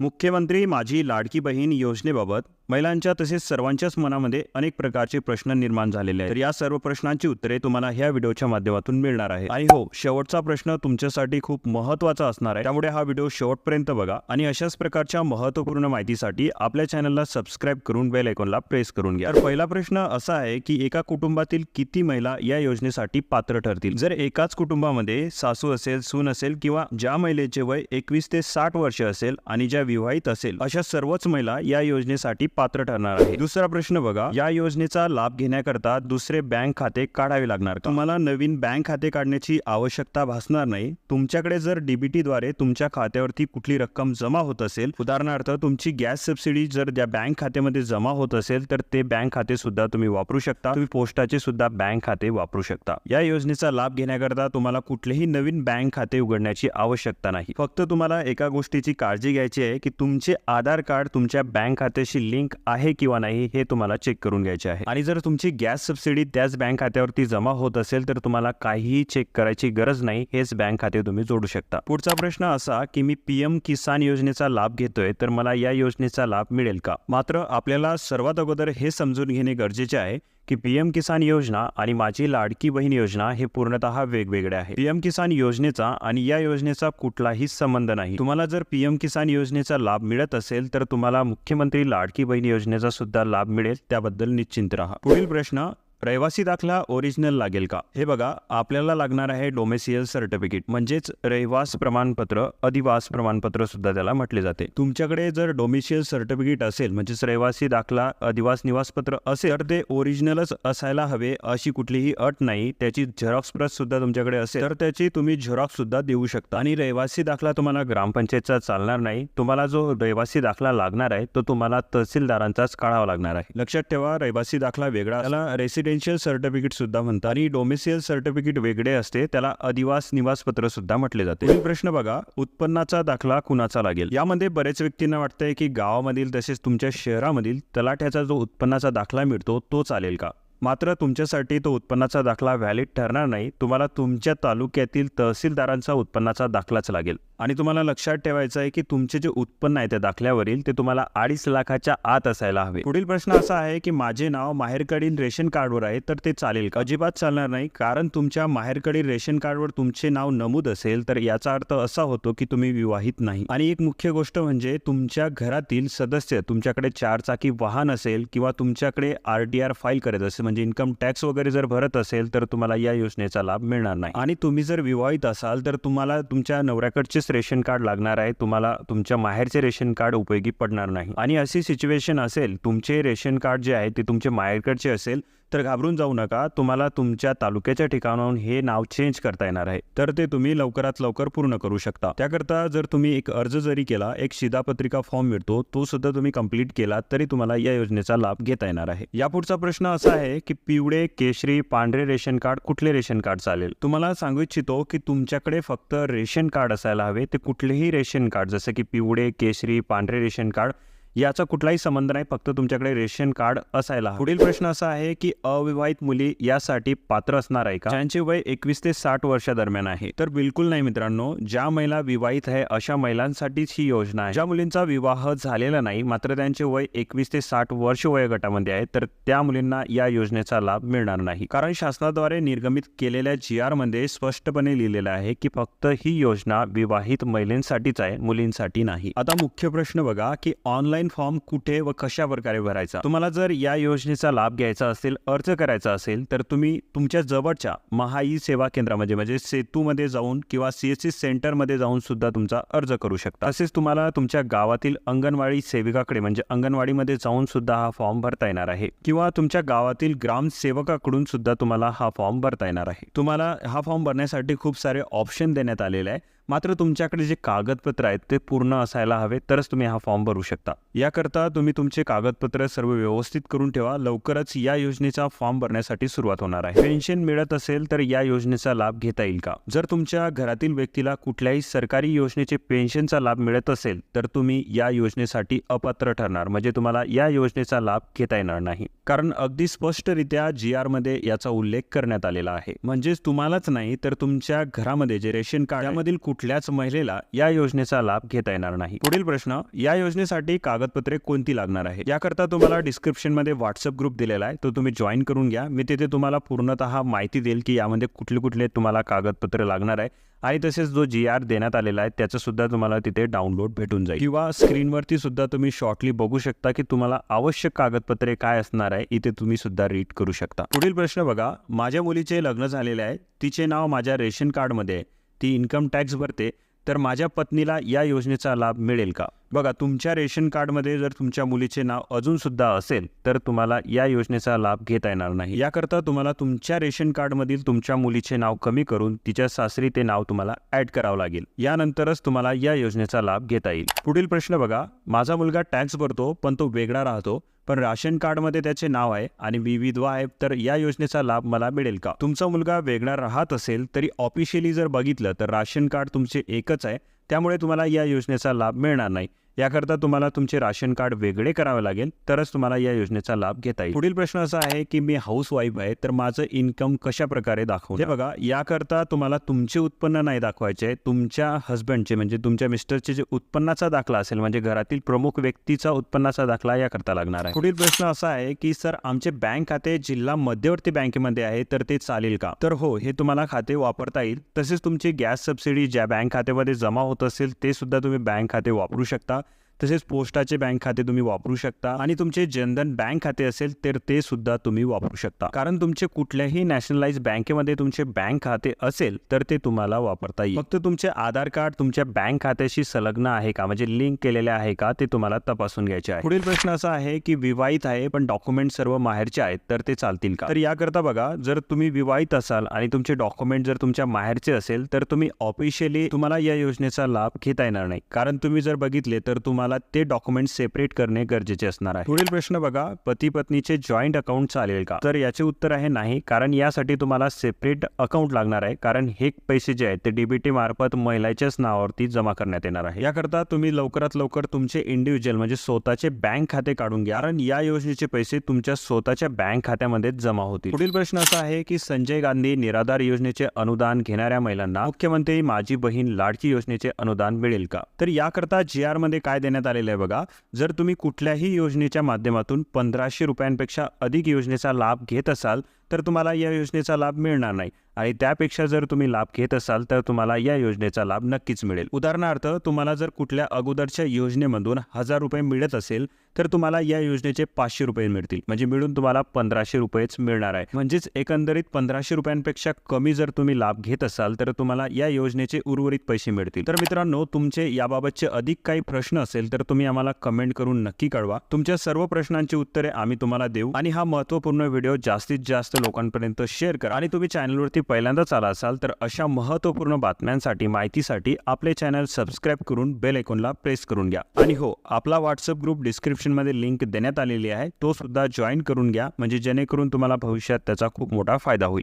मुख्यमंत्री माझी लाडकी बहीण योजनेबाबत महिलांच्या तसेच सर्वांच्याच मनामध्ये अनेक प्रकारचे प्रश्न निर्माण झालेले आहेत. तर या सर्व प्रश्नांची उत्तरे तुम्हाला ह्या व्हिडिओच्या माध्यमातून मिळणार आहे आणि हो शेवटचा प्रश्न तुमच्यासाठी खूप महत्त्वाचा असणार आहे. त्यामुळे हा व्हिडिओ शेवटपर्यंत बघा आणि अशाच प्रकारच्या महत्त्वपूर्ण माहितीसाठी आपल्या चॅनलला सबस्क्राईब करून बेल आयकॉनला प्रेस करून घ्या. तर पहिला प्रश्न असा आहे की एका कुटुंबातील किती महिला या योजनेसाठी पात्र ठरतील? जर एकाच कुटुंबामध्ये सासू असेल सून असेल किंवा ज्या महिलेचे वय एकवीस ते साठ वर्ष असेल आणि ज्या विवाहित असेल अशा सर्वच महिला या योजनेसाठी पात्र ठरणार आहे. दुसरा प्रश्न बघा. या योजनेचा लाभ घेण्याकरता दुसरे बँक खाते काढावे लागणार तुम्हाला नवीन बँक खाते काढण्याची आवश्यकता भासणार नाही. तुमच्याकडे जर डीबीटी द्वारे तुमच्या खात्यावरती कुठली रक्कम जमा होत असेल उदाहरणार्थ तुमची गॅस सबसिडी जर त्या बँक खात्यामध्ये जमा होत असेल तर ते बँक खाते सुद्धा तुम्ही वापरू शकता. तुम्ही पोस्टाचे सुद्धा बँक खाते वापरू शकता. या योजनेचा लाभ घेण्याकरता तुम्हाला कुठलेही नवीन बँक खाते उघडण्याची आवश्यकता नाही. फक्त तुम्हाला एका गोष्टीची काळजी घ्यायची आहे की तुमचे आधार कार्ड तुमच्या बँक खात्याशी लिंक आहे किंवा नाही हे तुम्हाला चेक करून घ्यायचे आहे. आणि जर तुमची गॅस सबसिडी त्याच बँक खात्यावरती जमा होत असेल तर तुम्हाला काहीही चेक करायची गरज नाही हेच बँक खाते तुम्ही जोडू शकता. पुढचा प्रश्न असा की मी पीएम किसान योजनेचा लाभ घेतोय तर मला या योजनेचा लाभ मिळेल का? मात्र आपल्याला सर्वात अगोदर हे समजून घेणे गरजेचे आहे की पीएम किसान योजना आणि माझी लाडकी बहीण योजना हे पूर्णतः वेगवेगळे आहे. पीएम किसान योजनेचा आणि या योजनेचा कुठलाही संबंध नाही. तुम्हाला जर पीएम किसान योजनेचा लाभ मिळत असेल तर तुम्हाला मुख्यमंत्री लाडकी बहीण योजनेचा सुद्धा लाभ मिळेल. त्याबद्दल निश्चिंत राहा. पुढील प्रश्न रहिवासी दाखला ओरिजिनल लागेल का? हे बघा आपल्याला लागणार आहे डोमेसियल सर्टिफिकेट. म्हणजेच रहिवास प्रमाणपत्र अधिवास प्रमाणपत्र सुद्धा त्याला म्हटले जाते. तुमच्याकडे जर डोमेसियल सर्टिफिकेट असेल म्हणजेच रहिवासी दाखला अधिवास निवासपत्र असेल तर ते ओरिजिनलच असायला हवे अशी कुठलीही अट नाही. त्याची झेरॉक्स प्रत सुद्धा तुमच्याकडे असेल तर त्याची तुम्ही झेरॉक्स सुद्धा देऊ शकता. आणि रहिवासी दाखला तुम्हाला ग्रामपंचायतचा चालणार नाही. तुम्हाला जो रहिवासी दाखला लागणार आहे तो तुम्हाला तहसीलदारांचाच काढावा लागणार आहे. लक्षात ठेवा रहिवासी दाखला वेगळा. त्याला रेसिडेन्शियल सर्टिफिकेट सुद्धा म्हणतात. आणि डोमेसियल सर्टिफिकेट वेगळे असते त्याला अधिवास निवासपत्रसुद्धा सुद्धा म्हटले जाते. प्रश्न बघा उत्पन्नाचा दाखला कुणाचा लागेल? यामध्ये बरेच व्यक्तींना वाटतंय की गावामधील तसेच तुमच्या शहरामधील तलाठ्याचा जो उत्पन्नाचा दाखला मिळतो तो चालेल का? मात्र तुमच्यासाठी तो उत्पन्नाचा दाखला व्हॅलिड ठरणार नाही. तुम्हाला तुमच्या तालुक्यातील तहसीलदारांचा उत्पन्नाचा दाखलाच लागेल. आणि तुम्हाला लक्षात ठेवायचं आहे की तुमचे जे उत्पन्न आहे त्या दाखल्यावरील ते तुम्हाला अडीच लाखाच्या आत असायला हवे. पुढील प्रश्न असा आहे की माझे नाव माहेरकडील रेशन कार्डवर आहे तर ते चालेल का? अजिबात चालणार नाही कारण तुमच्या माहेरकडील रेशन कार्डवर तुमचे नाव नमूद असेल तर याचा अर्थ असा होतो की तुम्ही विवाहित नाही. आणि एक मुख्य गोष्ट म्हणजे तुमच्या घरातील सदस्य तुमच्याकडे चार चाकी वाहन असेल किंवा तुमच्याकडे आर टी आर फाईल करत असेल म्हणजे इन्कम टॅक्स वगैरे जर भरत असेल तर तुम्हाला या योजनेचा लाभ मिळणार नाही. आणि तुम्ही जर विवाहित असाल तर तुम्हाला तुमच्या रेशन कार्ड लागणार आहे तुम्हाला तुमच्या माहेरचे रेशन कार्ड उपयोगी पडणार नाही. आणि अशी सिच्युएशन असेल तुमचे रेशन कार्ड जे आहे ते तुमचे माहेरकडचे असेल तर घाबरून जाऊ नका. तुम्हाला तुमच्या तालुक्याच्या ठिकाणाहून हे नाव चेंज करता येणार आहे. तर ते तुम्ही लवकरात लवकर पूर्ण करू शकता. त्याकरता जर तुम्ही एक अर्ज जरी केला एक शिधापत्रिका फॉर्म मिळतो तो सुद्धा तुम्ही कंप्लीट केला तरी तुम्हाला या योजनेचा लाभ घेता येणार आहे. यापुढचा प्रश्न असा आहे की पिवळे केशरी पांढरे रेशन कार्ड कुठले रेशन कार्ड चालेल? तुम्हाला सांगू इच्छितो की तुमच्याकडे फक्त रेशन कार्ड असायला हवे. ते कुठलेही रेशन कार्ड जसं की पिवळे केशरी पांढरे रेशन कार्ड याचा कुठलाही संबंध नाही फक्त तुमच्याकडे रेशन कार्ड असायला पुढील प्रश्न असा आहे की अविवाहित मुली यासाठी पात्र असणार आहे का? ज्यांचे वय एकवीस ते साठ वर्षादरम्यान आहे. तर बिलकुल नाही मित्रांनो ज्या महिला विवाहित आहे अशा महिलांसाठीच ही योजना आहे. ज्या मुलींचा विवाह झालेला नाही मात्र त्यांचे वय एकवीस ते साठ वर्ष वयोगटामध्ये आहे तर त्या मुलींना या योजनेचा लाभ मिळणार नाही. कारण शासनाद्वारे निर्गमित केलेल्या जी आरमध्ये स्पष्टपणे लिहिलेलं आहे की फक्त ही योजना विवाहित महिलांसाठीच आहे मुलींसाठी नाही. आता मुख्य प्रश्न बघा की ऑनलाईन फॉर्म कुठे व कशा प्रकारे भरायचा? तुम्हाला जर या योजनेचा लाभ घ्यायचा असेल अर्ज करायचा असेल तर तुम्ही तुमच्या जवळच्या महाई सेवा केंद्रामध्ये म्हणजे सेतूमध्ये जाऊन किंवा सीएससी सेंटरमध्ये जाऊन सुद्धा तुमचा अर्ज करू शकता. तसेच तुम्हाला तुमच्या गावातील अंगणवाडी सेविकाकडे म्हणजे अंगणवाडीमध्ये जाऊन सुद्धा हा फॉर्म भरता येणार आहे. किंवा तुमच्या गावातील ग्रामसेवकाकडून सुद्धा तुम्हाला हा फॉर्म भरता येणार आहे. तुम्हाला हा फॉर्म भरण्यासाठी खूप सारे ऑप्शन देण्यात आलेले आहे. मात्र तुमच्याकडे जे कागदपत्र आहेत ते पूर्ण असायला हवे तरच तुम्ही हा फॉर्म भरू शकता. याकरता तुम्ही तुमचे कागदपत्र सर्व व्यवस्थित करून ठेवा. लवकरच या योजनेचा फॉर्म भरण्यासाठी सुरुवात होणार आहे. पेन्शन मिळत असेल तर या योजनेचा लाभ घेता येईल का? जर तुमच्या घरातील व्यक्तीला कुठल्याही सरकारी योजनेचे पेन्शनचा लाभ मिळत असेल तर तुम्ही या योजनेसाठी अपात्र ठरणार. म्हणजे तुम्हाला या योजनेचा लाभ घेता येणार नाही. कारण अगदी स्पष्टरित्या जी आरमध्ये याचा उल्लेख करण्यात आलेला आहे. म्हणजेच तुम्हालाच नाही तर तुमच्या घरामध्ये जे रेशन कार्डामधील कुठ कुठल्याच महिलेला या योजनेचा लाभ घेता येणार नाही. पुढील प्रश्न या योजनेसाठी कागदपत्रे कोणती लागणार आहे याकरता तुम्हाला डिस्क्रिप्शनमध्ये व्हॉट्सअप ग्रुप दिलेला आहे. तो तुम्ही जॉईन करून घ्या. मी तिथे तुम्हाला पूर्णतः माहिती देईल की यामध्ये कुठले कुठले तुम्हाला कागदपत्रे लागणार आहे आणि तसेच जो जी आर देण्यात आलेला आहे त्याचं सुद्धा तुम्हाला तिथे डाउनलोड भेटून जाईल. किंवा स्क्रीनवरती सुद्धा तुम्ही शॉर्टली बघू शकता की तुम्हाला आवश्यक कागदपत्रे काय असणार आहे इथे तुम्ही सुद्धा रीड करू शकता. पुढील प्रश्न बघा. माझ्या मुलीचे लग्न झालेले आहे. तिचे नाव माझ्या रेशन कार्डमध्ये आहे. ती इन्कम टॅक्स भरते तर माझ्या पत्नीला या योजनेचा लाभ मिळेल का? बघा तुमच्या रेशन कार्डमध्ये जर तुमच्या मुलीचे नाव अजून सुद्धा असेल तर तुम्हाला या योजनेचा लाभ घेता येणार नाही. याकरता तुम्हाला तुमच्या रेशन कार्डमधील तुमच्या मुलीचे नाव कमी करून तिच्या सासरी ते नाव तुम्हाला ऍड करावं लागेल. यानंतरच तुम्हाला या योजनेचा लाभ घेता येईल. पुढील प्रश्न बघा माझा मुलगा टॅक्स भरतो पण तो वेगळा राहतो पण राशन कार्डमध्ये त्याचे नाव आहे आणि मी विधवा आहे तर या योजनेचा लाभ मला मिळेल का? तुमचा मुलगा वेगळा राहत असेल तरी ऑफिशियली जर बघितलं तर राशन कार्ड तुमचे एकच आहे त्यामुळे तुम्हाला या योजनेचा लाभ मिळणार नाही. याकरता तुम्हाला तुमचे राशन कार्ड वेगळे करावे लागेल तरच तुम्हाला या योजनेचा लाभ घेता येईल. पुढील प्रश्न असा आहे की मी हाऊस वाईफ आहे तर माझं इन्कम कशा प्रकारे दाखवू हे बघा याकरता तुम्हाला तुमचे उत्पन्न नाही दाखवायचे तुमच्या हस्बंडचे म्हणजे तुमच्या मिस्टरचे जे उत्पन्नाचा दाखला असेल म्हणजे घरातील प्रमुख व्यक्तीचा उत्पन्नाचा दाखला याकरता लागणार आहे. पुढील प्रश्न असा आहे की सर आमचे बँक खाते जिल्हा मध्यवर्ती बँकेमध्ये आहे तर ते चालेल का? तर हो हे तुम्हाला खाते वापरता येईल. तसेच तुमची गॅस सबसिडी ज्या बँक खात्यामध्ये जमा होत असेल ते सुद्धा तुम्ही बँक खाते वापरू शकता. तसेच पोस्टाचे बँक खाते तुम्ही वापरू शकता आणि तुमचे जनधन बँक खाते असेल तर ते सुद्धा तुम्ही वापरू शकता. कारण तुमचे कुठल्याही नॅशनलाइज बँकेमध्ये तुमचे बँक खाते असेल तर ते तुम्हाला वापरता येईल. फक्त तुमचे आधार कार्ड तुमच्या बँक खात्याशी संलग्न आहे का? म्हणजे लिंक केलेले आहे का? ते तुम्हाला तपासून घ्यायचे आहे. पुढील प्रश्न असा आहे की विवाहित आहे पण डॉक्युमेंट सर्व माहेरचे आहेत तर ते चालतील का? तर याकरता बघा जर तुम्ही विवाहित असाल आणि तुमचे डॉक्युमेंट जर तुमच्या माहेरचे असेल तर तुम्ही ऑफिशियली तुम्हाला या योजनेचा लाभ घेता येणार नाही. कारण तुम्ही जर बघितले तर तुम्हाला ते डॉक्युमेंट सेपरेट करणे गरजेचे असणार आहे. पुढील प्रश्न बघा पती पत्नीचे जॉईंट अकाउंट चालेल का? तर याचे उत्तर आहे नाही कारण यासाठी तुम्हाला सेपरेट अकाउंट लागणार आहे कारण हे पैसे जे आहेत ते डीबीटी मार्फत महिलाच्याच नावावरती जमा करण्यात येणार आहे. याकरता तुम्ही लवकरात लवकर तुमचे इंडिव्हिज्युअल म्हणजे स्वतःचे बँक खाते काढून घ्या कारण या योजनेचे पैसे तुमच्या स्वतःच्या बँक खात्यामध्ये जमा होतील. पुढील प्रश्न असा आहे की संजय गांधी निराधार योजनेचे अनुदान घेणाऱ्या महिलांना मुख्यमंत्री माझी बहीण लाडकी योजनेचे अनुदान मिळेल का? तर याकरता जी आरमध्ये काय देण्यात आलेलं आहे बघा. जर तुम्ही कुठल्याही योजनेच्या माध्यमातून पंधराशे रुपयांपेक्षा अधिक योजनेचा लाभ घेत असाल तर तुम्हाला या योजनेचा लाभ मिळणार नाही. आणि त्यापेक्षा जर तुम्ही लाभ घेत असाल तर तुम्हाला या योजनेचा लाभ नक्कीच मिळेल. उदाहरणार्थ तुम्हाला जर कुठल्या अगोदरच्या योजनेमधून हजार रुपये मिळत असेल तर तुम्हाला या योजनेचे पाचशे रुपये मिळतील. म्हणजे मिळून तुम्हाला पंधराशे रुपयेच मिळणार आहे. म्हणजेच एकंदरीत पंधराशे रुपयांपेक्षा कमी जर तुम्ही लाभ घेत असाल तर तुम्हाला या योजनेचे उर्वरित पैसे मिळतील. तर मित्रांनो तुमचे याबाबतचे अधिक काही प्रश्न असेल तर तुम्ही आम्हाला कमेंट करून नक्की कळवा. तुमच्या सर्व प्रश्नांची उत्तरे आम्ही तुम्हाला देऊ. आणि हा महत्त्वपूर्ण व्हिडिओ जास्तीत जास्त लोकांपर्यंत शेअर करा. आणि तुम्ही चॅनलवरती पहिल्यांदाच आला असाल तर अशा महत्त्वपूर्ण बातम्यांसाठी माहितीसाठी आपले चॅनल सबस्क्राईब करून बेल ऐकूनला प्रेस करून घ्या. आणि हो आपला व्हॉट्सअप ग्रुप डिस्क्रिप्शनमध्ये लिंक देण्यात आलेली आहे. तो सुद्धा जॉईन करून घ्या म्हणजे जेणेकरून तुम्हाला भविष्यात त्याचा खूप मोठा फायदा होईल.